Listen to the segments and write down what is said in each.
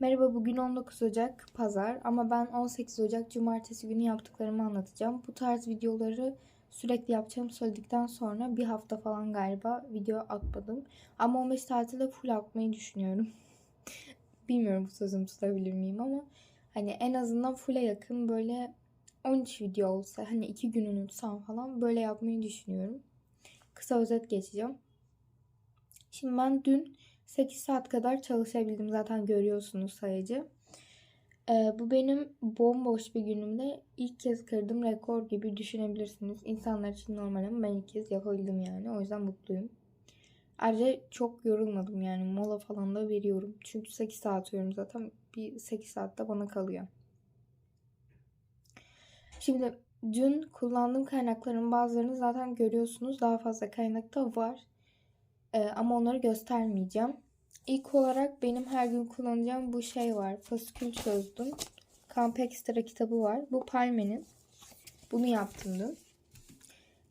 Merhaba bugün 19 Ocak Pazar ama ben 18 Ocak Cumartesi günü yaptıklarımı anlatacağım. Bu tarz videoları sürekli yapacağımı söyledikten sonra bir hafta falan galiba video atmadım. Ama 15 tatilde full atmayı düşünüyorum. Bilmiyorum bu sözümü tutabilir miyim ama hani en azından full'e yakın böyle 13 video olsa hani 2 gün unutsam falan böyle yapmayı düşünüyorum. Kısa özet geçeceğim. Şimdi ben dün 8 saat kadar çalışabildim. Zaten görüyorsunuz sayıcı. Ee, bu benim bomboş bir günümde ilk kez kırdığım rekor gibi düşünebilirsiniz. İnsanlar için normal ama ben ilk kez yapabildim yani. O yüzden mutluyum. Ayrıca çok yorulmadım yani. Mola falan da veriyorum. Çünkü 8 saat uyuyorum zaten. Bir 8 saat de bana kalıyor. Şimdi dün kullandığım kaynakların bazılarını zaten görüyorsunuz. Daha fazla kaynak da var. Ee, ama onları göstermeyeceğim. İlk olarak benim her gün kullanacağım bu şey var. Fasikül çözdüm. Kamp Extra kitabı var. Bu Palme'nin. Bunu yaptım dün.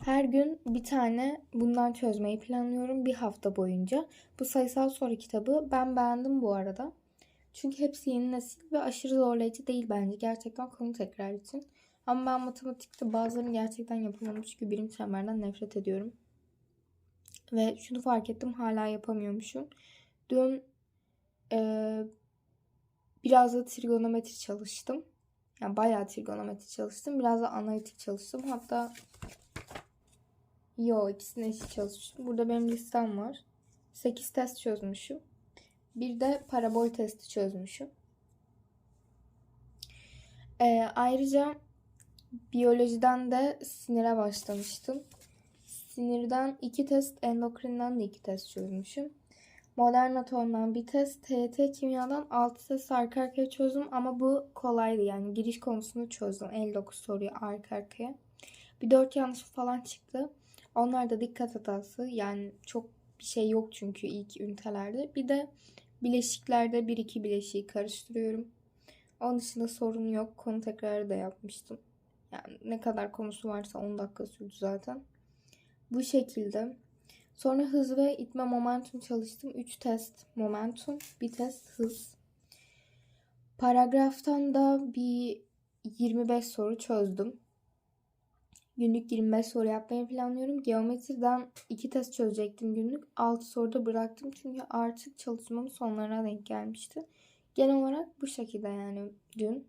Her gün bir tane bundan çözmeyi planlıyorum bir hafta boyunca. Bu sayısal soru kitabı ben beğendim bu arada. Çünkü hepsi yeni nesil ve aşırı zorlayıcı değil bence. Gerçekten konu tekrar için. Ama ben matematikte bazılarını gerçekten yapamadım. Çünkü birim çemberden nefret ediyorum. Ve şunu fark ettim hala yapamıyormuşum. Dün e, biraz da trigonometri çalıştım. Yani bayağı trigonometri çalıştım. Biraz da analitik çalıştım. Hatta yo ikisine eşit çalışmışım. Burada benim listem var. 8 test çözmüşüm. Bir de parabol testi çözmüşüm. E, ayrıca biyolojiden de sinire başlamıştım. Sinirden iki test, endokrinden de iki test çözmüşüm. Modern atomdan bir test, TET kimyadan 6 test arka arkaya çözdüm ama bu kolaydı yani giriş konusunu çözdüm 59 soruyu arka arkaya. Bir 4 yanlış falan çıktı. Onlar da dikkat hatası yani çok bir şey yok çünkü ilk ünitelerde. Bir de bileşiklerde 1-2 bileşiği karıştırıyorum. Onun dışında sorun yok. Konu tekrarı da yapmıştım. Yani ne kadar konusu varsa 10 dakika sürdü zaten. Bu şekilde. Sonra hız ve itme momentum çalıştım. 3 test momentum, bir test hız. Paragraftan da bir 25 soru çözdüm. Günlük 25 soru yapmayı planlıyorum. Geometriden 2 test çözecektim günlük. 6 soruda bıraktım çünkü artık çalışmamın sonlarına denk gelmişti. Genel olarak bu şekilde yani dün.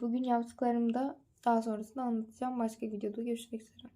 Bugün yaptıklarımı da daha sonrasında anlatacağım. Başka videoda görüşmek üzere.